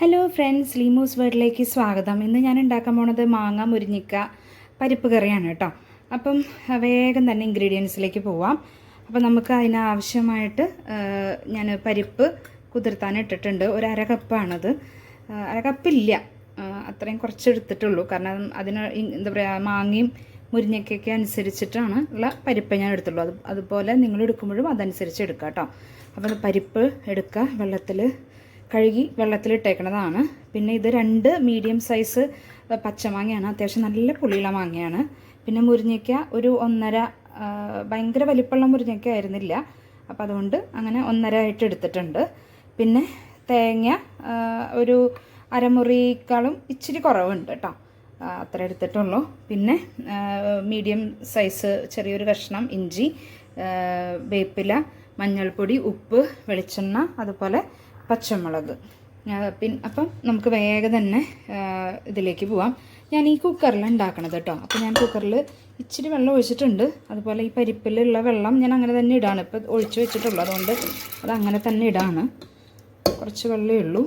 Hello friends ലീമൂസ് വേർഡിലേക്ക് സ്വാഗതം. ഇന്ന് ഞാൻ ഉണ്ടാക്കാൻ പോണത് മാങ്ങ മുരിഞ്ഞിക്ക പരിപ്പ് കറിയാണ് കേട്ടോ. അപ്പം വേഗം തന്നെ ഇൻഗ്രീഡിയൻസിലേക്ക് പോവാം. അപ്പം നമുക്ക് അതിനാവശ്യമായിട്ട് ഞാൻ പരിപ്പ് കുതിർത്താൻ ഇട്ടിട്ടുണ്ട്. ഒരു അര ആ, അര അത്രയും കുറച്ച് എടുത്തിട്ടുള്ളൂ കാരണം അതിന് എന്താ പറയുക മാങ്ങയും മുരിങ്ങയ്ക്കൊക്കെ അനുസരിച്ചിട്ടാണ് ഉള്ള പരിപ്പ് ഞാൻ എടുത്തുള്ളൂ. അത് അതുപോലെ നിങ്ങൾ എടുക്കുമ്പോഴും അതനുസരിച്ച് എടുക്കുക കേട്ടോ. അപ്പോൾ പരിപ്പ് എടുക്കുക വെള്ളത്തിൽ കഴുകി വെള്ളത്തിലിട്ടേക്കണതാണ്. പിന്നെ ഇത് രണ്ട് മീഡിയം സൈസ് പച്ചമാങ്ങയാണ്. അത്യാവശ്യം നല്ല പുളിയുള്ള മാങ്ങയാണ്. പിന്നെ മുരിങ്ങയ്ക്ക ഒരു ഒന്നര ഭയങ്കര വലിപ്പമുള്ള മുരിങ്ങയ്ക്ക ആയിരുന്നില്ല. അപ്പം അതുകൊണ്ട് അങ്ങനെ ഒന്നര ആയിട്ട് എടുത്തിട്ടുണ്ട്. പിന്നെ തേങ്ങ ഒരു അരമുറിക്കാളും ഇച്ചിരി കുറവുണ്ട് കേട്ടോ അത്ര എടുത്തിട്ടുള്ളൂ. പിന്നെ മീഡിയം സൈസ് ചെറിയൊരു കഷ്ണം ഇഞ്ചി വേപ്പില മഞ്ഞൾപ്പൊടി ഉപ്പ് വെളിച്ചെണ്ണ അതുപോലെ പച്ചമുളക്. പിന്നെ അപ്പം നമുക്ക് വേഗം തന്നെ ഇതിലേക്ക് പോവാം. ഞാൻ ഈ കുക്കറിൽ ഉണ്ടാക്കണത് കേട്ടോ അപ്പോൾ ഞാൻ കുക്കറിൽ ഇച്ചിരി വെള്ളം ഒഴിച്ചിട്ടുണ്ട്. അതുപോലെ ഈ പരിപ്പിലുള്ള വെള്ളം ഞാൻ അങ്ങനെ തന്നെ ഇടാണ്. ഇപ്പോൾ ഒഴിച്ച് വെച്ചിട്ടുള്ളൂ. അതുകൊണ്ട് അത് അങ്ങനെ തന്നെ ഇടാണ്. കുറച്ച് വെള്ളമേ ഉള്ളൂ.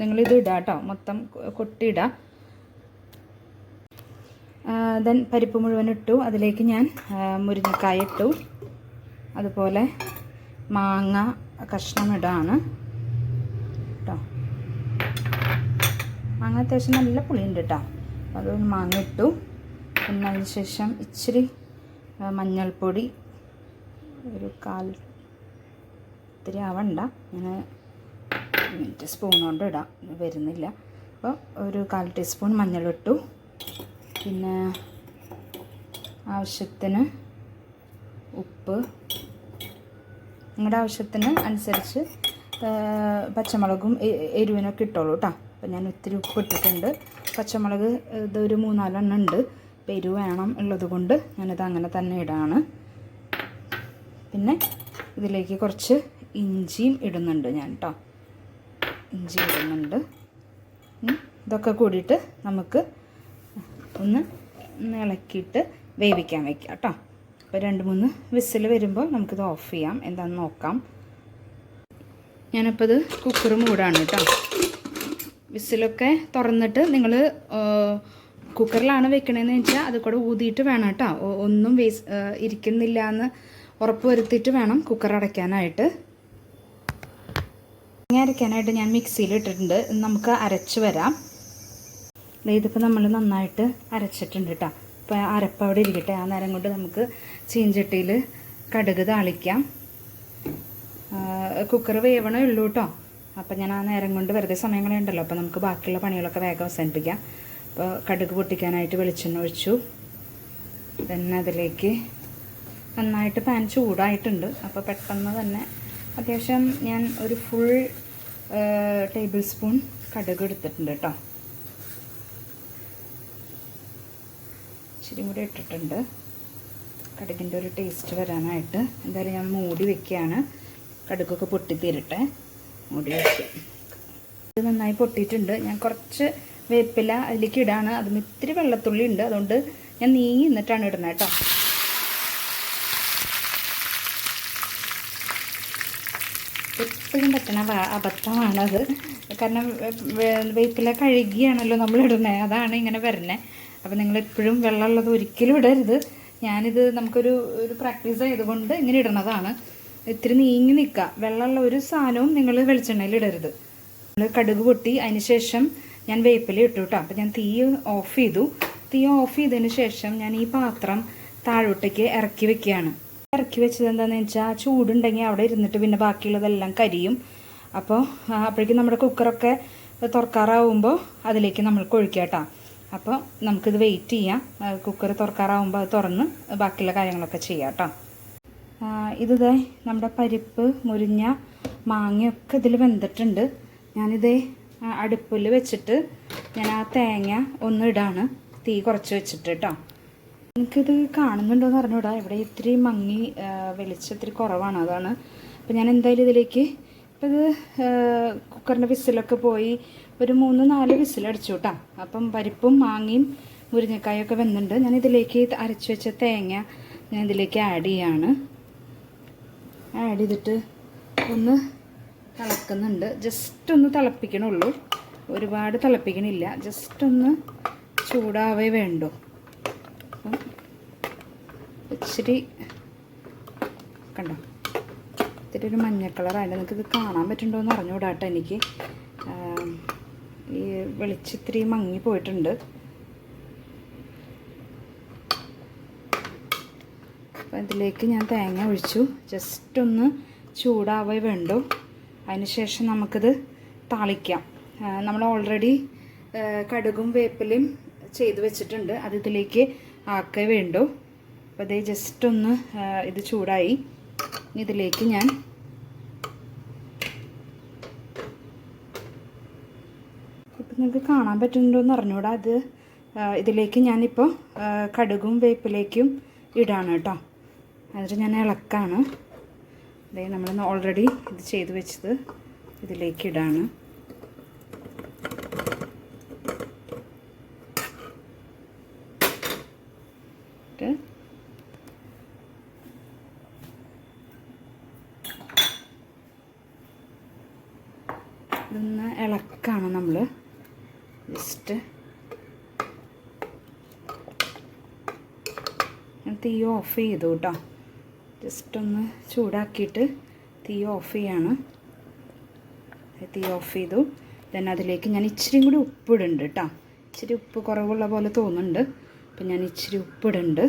നിങ്ങളിത് ഇടാം കേട്ടോ മൊത്തം കൊട്ടിയിടാം ദെൻ പരിപ്പ് മുഴുവൻ ഇട്ടു. അതിലേക്ക് ഞാൻ മുരിങ്ങക്കായ ഇട്ടു. അതുപോലെ മാങ്ങ കഷ്ണം ഇടാണ് കേട്ടോ മാങ്ങ അത്യാവശ്യം നല്ല പുളിയുണ്ട് കേട്ടോ അതൊന്ന് മാങ്ങ ഇട്ടു. പിന്നെ അതിന് ശേഷം ഇച്ചിരി മഞ്ഞൾപ്പൊടി ഒരു കാൽ ഇത്തിരി ആവണ്ട. ഇങ്ങനെ മിനിറ്റ് സ്പൂൺ കൊണ്ട് ഇടാം. വരുന്നില്ല. അപ്പോൾ ഒരു കാൽ ടീസ്പൂൺ മഞ്ഞളിട്ടു പിന്നെ ആവശ്യത്തിന് ഉപ്പ് നിങ്ങളുടെ ആവശ്യത്തിന് അനുസരിച്ച് പച്ചമുളകും എരിവിനൊക്കെ ഇട്ടോളൂ കേട്ടോ അപ്പം ഞാൻ ഒത്തിരി ഉപ്പ് ഇട്ടിട്ടുണ്ട്. പച്ചമുളക് ഇതൊരു മൂന്നാലെണ്ണം ഉണ്ട്. അപ്പോൾ എരിവ് വേണം ഉള്ളത് കൊണ്ട് ഞാനിത് അങ്ങനെ തന്നെ ഇടാണ്. പിന്നെ ഇതിലേക്ക് കുറച്ച് ഇഞ്ചിയും ഇടുന്നുണ്ട് ഞാൻ കേട്ടോ ഇഞ്ചി ഇടുന്നുണ്ട്. ഇതൊക്കെ കൂടിയിട്ട് നമുക്ക് ഒന്ന് ഇളക്കിയിട്ട് വേവിക്കാൻ വയ്ക്കാം കേട്ടോ അപ്പോൾ രണ്ട് മൂന്ന് വിസിൽ വരുമ്പോൾ നമുക്കിത് ഓഫ് ചെയ്യാം. എന്താണെന്ന് നോക്കാം. ഞാനപ്പോൾ ഇത് കുക്കർ മൂടാണ് കേട്ടോ. വിസിലൊക്കെ തുറന്നിട്ട് നിങ്ങൾ കുക്കറിലാണ് വെക്കണതെന്ന് വെച്ചാൽ അത് കൂടെ ഊതിയിട്ട് വേണം കേട്ടോ. ഒന്നും വേസ് ഇരിക്കുന്നില്ല എന്ന് ഉറപ്പ് വരുത്തിയിട്ട് വേണം കുക്കർ അടയ്ക്കാനായിട്ട്. തേങ്ങ അരയ്ക്കാനായിട്ട് ഞാൻ മിക്സിയിൽ ഇട്ടിട്ടുണ്ട്. നമുക്ക് അരച്ച് വരാം. ഇതിപ്പോൾ നമ്മൾ നന്നായിട്ട് അരച്ചിട്ടുണ്ട് കേട്ടോ. ഇപ്പോൾ അരപ്പ് അവിടെ ഇരിക്കട്ടെ. ആ നേരം കൊണ്ട് നമുക്ക് ചീഞ്ചട്ടിയിൽ കടുക് താളിക്കാം. കുക്കർ വേവണേ ഉള്ളൂ കേട്ടോ അപ്പം ഞാൻ ആ നേരം കൊണ്ട് വെറുതെ സമയങ്ങളേ ഉണ്ടല്ലോ അപ്പോൾ നമുക്ക് ബാക്കിയുള്ള പണികളൊക്കെ വേഗം അവസാനിപ്പിക്കാം. അപ്പോൾ കടുക് പൊട്ടിക്കാനായിട്ട് വെളിച്ചെണ്ണ ഒഴിച്ചു. പിന്നെ അതിലേക്ക് നന്നായിട്ട് പാൻ ചൂടായിട്ടുണ്ട്. അപ്പോൾ പെട്ടെന്ന് തന്നെ അത്യാവശ്യം ഞാൻ ഒരു ഫുൾ ടേബിൾ സ്പൂൺ കടുക് എടുത്തിട്ടുണ്ട് കേട്ടോ ഇച്ചിരി കൂടി ഇട്ടിട്ടുണ്ട്. കടുകിന്റെ ഒരു ടേസ്റ്റ് വരാനായിട്ട്. എന്തായാലും ഞാൻ മൂടി വെക്കുകയാണ്. കടുകൊക്കെ പൊട്ടിത്തീരട്ടെ. മൂടി വെക്കുക ഇത് നന്നായി പൊട്ടിയിട്ടുണ്ട്. ഞാൻ കുറച്ച് വേപ്പില അതിലേക്ക് ഇടാണ്. അതും ഇത്തിരി വെള്ളത്തുള്ളി ഉണ്ട്. അതുകൊണ്ട് ഞാൻ നീങ്ങി ഇടുന്നത് കേട്ടോ. എപ്പോഴും പറ്റണ അബദ്ധമാണത്. കാരണം വേപ്പില കഴുകിയാണല്ലോ നമ്മൾ ഇടുന്നത്. അതാണ് ഇങ്ങനെ വരുന്നത്. അപ്പം നിങ്ങൾ എപ്പോഴും വെള്ളമുള്ളത് ഒരിക്കലും ഇടരുത്. ഞാനിത് നമുക്കൊരു ഒരു പ്രാക്ടീസ് ആയതുകൊണ്ട് ഇങ്ങനെ ഇടണതാണ്. ഇത്തിരി നീങ്ങി നിൽക്കുക വെള്ളമുള്ള ഒരു സാധനവും നിങ്ങൾ വെളിച്ചെണ്ണയിൽ ഇടരുത്. നമ്മൾ കടുക് പൊട്ടി അതിന് ശേഷം ഞാൻ വേപ്പില ഇട്ടു കേട്ടോ അപ്പം ഞാൻ തീ ഓഫ് ചെയ്തു. തീ ഓഫ് ചെയ്തതിന് ശേഷം ഞാൻ ഈ പാത്രം താഴോട്ടേക്ക് ഇറക്കി വെക്കുകയാണ്. ഇറക്കി വെച്ചത് എന്താണെന്ന് വെച്ചാൽ ചൂടുണ്ടെങ്കിൽ അവിടെ ഇരുന്നിട്ട് പിന്നെ ബാക്കിയുള്ളതെല്ലാം കരിയും. അപ്പോൾ അപ്പോഴേക്കും നമ്മുടെ കുക്കറൊക്കെ തുറക്കാറാവുമ്പോൾ അതിലേക്ക് നമ്മൾ കൊഴിക്കുക കേട്ടോ അപ്പോൾ നമുക്കിത് വെയിറ്റ് ചെയ്യാം. കുക്കർ തുറക്കാറാവുമ്പോൾ അത് തുറന്ന് ബാക്കിയുള്ള കാര്യങ്ങളൊക്കെ ചെയ്യാം കേട്ടോ ഇതേ നമ്മുടെ പരിപ്പ് മുരിഞ്ഞ മാങ്ങയൊക്കെ ഇതിൽ വെന്തിട്ടുണ്ട്. ഞാനിതേ അടുപ്പിൽ വെച്ചിട്ട് ഞാൻ ആ തേങ്ങ ഒന്ന് ഇടാണ്. തീ കുറച്ച് വെച്ചിട്ട് കേട്ടോ എനിക്കിത് കാണുന്നുണ്ടോയെന്ന് അറിഞ്ഞൂടാ. ഇവിടെ ഇത്തിരി മങ്ങി വെളിച്ചം ഇത്തിരി കുറവാണ്. അതാണ്. അപ്പം ഞാൻ എന്തായാലും ഇതിലേക്ക് ഇപ്പം ഇത് കുക്കറിന്റെ വിസിലൊക്കെ പോയി ഒരു മൂന്ന് നാല് വിസിലടിച്ചു കേട്ടോ അപ്പം പരിപ്പും മാങ്ങയും മുരിങ്ങക്കായൊക്കെ വെന്തുണ്ട് ഞാൻ ഇതിലേക്ക് അരച്ച് വെച്ച തേങ്ങ ഞാൻ ഇതിലേക്ക് ആഡ് ചെയ്യാണ്. ആഡ് ചെയ്തിട്ട് ഒന്ന് തിളക്കുന്നുണ്ട്. ജസ്റ്റ് ഒന്ന് തിളപ്പിക്കണുള്ളൂ. ഒരുപാട് തിളപ്പിക്കണില്ല. ജസ്റ്റ് ഒന്ന് ചൂടാവേ വേണ്ടു. അപ്പം ഇച്ചിരി കണ്ടോ? ഇത്തിരി ഒരു മഞ്ഞ കളറായിട്ട് നിങ്ങൾക്ക് ഇത് കാണാൻ പറ്റുന്നുണ്ടോ എന്ന് അറിഞ്ഞുകൂടാട്ടോ എനിക്ക്. ഈ വെളിച്ചിത്തിരി മങ്ങി പോയിട്ടുണ്ട്. അപ്പം ഇതിലേക്ക് ഞാൻ തേങ്ങ ഒഴിച്ചു. ജസ്റ്റ് ഒന്ന് ചൂടാവേ വേണ്ടു. അതിനുശേഷം നമുക്കിത് താളിക്കാം. നമ്മൾ ഓൾറെഡി കടുകും വേപ്പിലും ചെയ്ത് വെച്ചിട്ടുണ്ട്. അത് ഇതിലേക്ക് ആക്കേ വേണ്ടു. അപ്പോൾ ഇത് ജസ്റ്റ് ഒന്ന് ഇത് ചൂടായി. ഇതിലേക്ക് ഞാൻ നിങ്ങൾക്ക് കാണാൻ പറ്റുന്നുണ്ടോ എന്ന് അറിഞ്ഞൂടാ അത് ഇതിലേക്ക് ഞാനിപ്പോൾ കടുകും വേപ്പിലേക്കും ഇടാണ് കേട്ടോ. എന്നിട്ട് ഞാൻ ഇളക്കാണ്. അതേ നമ്മൾ ഓൾറെഡി ഇത് ചെയ്ത് വെച്ചത് ഇതിലേക്ക് ഇടാണ് ഇട്ട് ഇതൊന്ന് ഇളക്കാണ് നമ്മൾ ജസ്റ്റ് തീ ഓഫ് ചെയ്തു കേട്ടോ ജസ്റ്റ് ഒന്ന് ചൂടാക്കിയിട്ട് തീ ഓഫ് ചെയ്യാണ്. തീ ഓഫ് ചെയ്തു. ദെൻ അതിലേക്ക് ഞാൻ ഇച്ചിരി കൂടി ഉപ്പിടുന്നുണ്ട് കേട്ടോ ഇച്ചിരി ഉപ്പ് കുറവുള്ള പോലെ തോന്നുന്നുണ്ട്. അപ്പം ഞാൻ ഇച്ചിരി ഉപ്പിടുന്നുണ്ട്.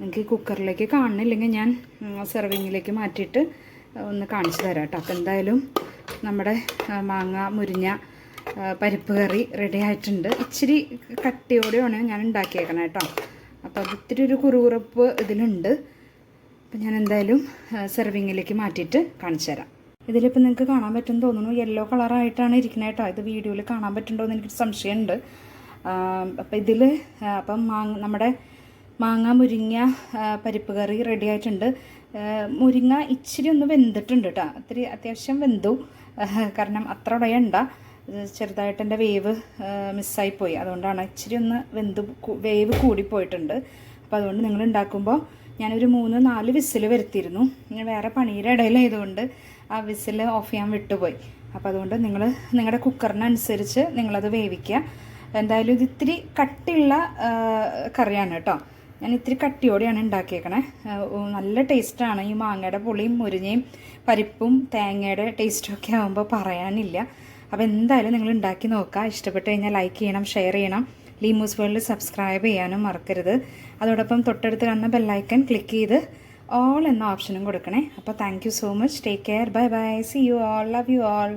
നിങ്ങൾക്ക് കുക്കറിലേക്ക് കാണുന്നില്ലെങ്കിൽ ഞാൻ സെർവിങ്ങിലേക്ക് മാറ്റിയിട്ട് ഒന്ന് കാണിച്ചു തരാം കേട്ടോ അപ്പോൾ എന്തായാലും നമ്മുടെ മാങ്ങ മുരിഞ്ഞ പരിപ്പ് കറി റെഡി ആയിട്ടുണ്ട്. ഇച്ചിരി കട്ടിയോടെയാണ് ഞാൻ ഉണ്ടാക്കിയേക്കണം കേട്ടോ അപ്പോൾ അത് ഇത്തിരി ഒരു കുറുകുറപ്പ് ഇതിലുണ്ട്. അപ്പം ഞാൻ എന്തായാലും സെർവിങ്ങിലേക്ക് മാറ്റിയിട്ട് കാണിച്ചു തരാം. ഇതിലിപ്പോൾ നിങ്ങൾക്ക് കാണാൻ പറ്റുമെന്ന് തോന്നുന്നു യെല്ലോ കളറായിട്ടാണ് ഇരിക്കുന്നത് കേട്ടോ ഇത് വീഡിയോയിൽ കാണാൻ പറ്റുന്നുണ്ടോ എന്ന് എനിക്ക് സംശയമുണ്ട്. അപ്പം ഇതിൽ അപ്പം മാങ്ങ നമ്മുടെ മാങ്ങ മുരിങ്ങ പരിപ്പ് കറി റെഡി ആയിട്ടുണ്ട്. മുരിങ്ങ ഇച്ചിരി ഒന്ന് വെന്തിട്ടുണ്ട് കേട്ടോ ഇത്തിരി അത്യാവശ്യം വെന്തു. കാരണം അത്ര ഉടയണ്ട. ചെറുതായിട്ട് എന്റെ വേവ് മിസ്സായിപ്പോയി. അതുകൊണ്ടാണ് ഇച്ചിരി ഒന്ന് വെന്ത് വേവ് കൂടിപ്പോയിട്ടുണ്ട്. അപ്പോൾ അതുകൊണ്ട് നിങ്ങൾ ഉണ്ടാക്കുമ്പോൾ ഞാനൊരു മൂന്ന് നാല് വിസിൽ വരുത്തിയിരുന്നു. ഞാൻ വേറെ പണിയുടെ ഇടയിലായതുകൊണ്ട് ആ വിസിൽ ഓഫ് ചെയ്യാൻ വിട്ടുപോയി. അപ്പോൾ അതുകൊണ്ട് നിങ്ങൾ നിങ്ങളുടെ കുക്കറിനനുസരിച്ച് നിങ്ങളത് വേവിക്കുക. എന്തായാലും ഇത് ഇത്തിരി കട്ടിയുള്ള കറിയാണ് കേട്ടോ ഞാൻ ഇത്തിരി കട്ടിയോടെയാണ് ഉണ്ടാക്കിയേക്കണേ. നല്ല ടേസ്റ്റാണ്. ഈ മാങ്ങയുടെ പുളിയും മുരിഞ്ഞയും പരിപ്പും തേങ്ങയുടെ ടേസ്റ്റും ഒക്കെ ആകുമ്പോൾ പറയാനില്ല. അപ്പോൾ എന്തായാലും നിങ്ങൾ ഉണ്ടാക്കി നോക്കുക. ഇഷ്ടപ്പെട്ട് കഴിഞ്ഞാൽ ലൈക്ക് ചെയ്യണം ഷെയർ ചെയ്യണം. ലീമൂസ് വേൾഡ് സബ്സ്ക്രൈബ് ചെയ്യാനും മറക്കരുത്. അതോടൊപ്പം തൊട്ടടുത്ത് കാണുന്ന ബെല്ലൈക്കൺ ക്ലിക്ക് ചെയ്ത് ഓൾ എന്ന ഓപ്ഷനും കൊടുക്കണേ. അപ്പോൾ thank so much take care bye bye see you all love you all